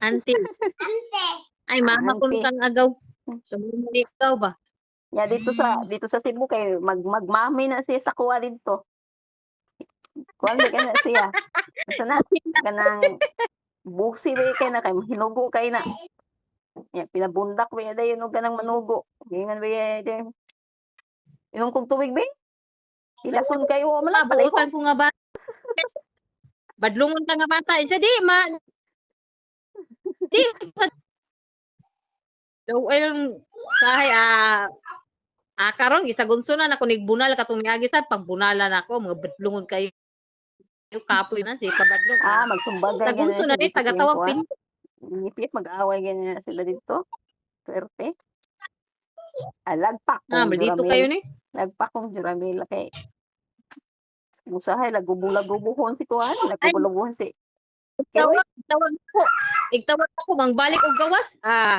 Auntie. Ay, mama Auntie. kang agaw. Tumuli ikaw ba? Ya dito sa dito sa Cebu kay mag magmami na siya sa kuha dito. Kuan di ka na siya. Asa na kanang busi ba kay na kay hinugo kay na. Ya pinabundak ba dayon og kanang manugo. Gingan ba dayon. Inom kog tubig ba? Ilason kayo Wala, buutan ko nga ba? Badlungon ka nga bata. Siya di, ma... Di, sa... So, ayun, sahay, ah, ah, karon gisagunso na ako nigbunal katong niagi sa pagbunalan ako mga badlungon kayo yung kapoy na si kabadlong. Ah, magsumbag sa gunso na di tagatawag pin. Nipit mag-away ganyan sila dito. Swerte. Ah, lagpak Ah, dito kayo ni. Lagpak kong Juramil kay Musahay lagubulag-gubuhon si Kuan, lagubulag si Tawag, tawag ko. Igtawag ako, mangbalik og gawas. Ah,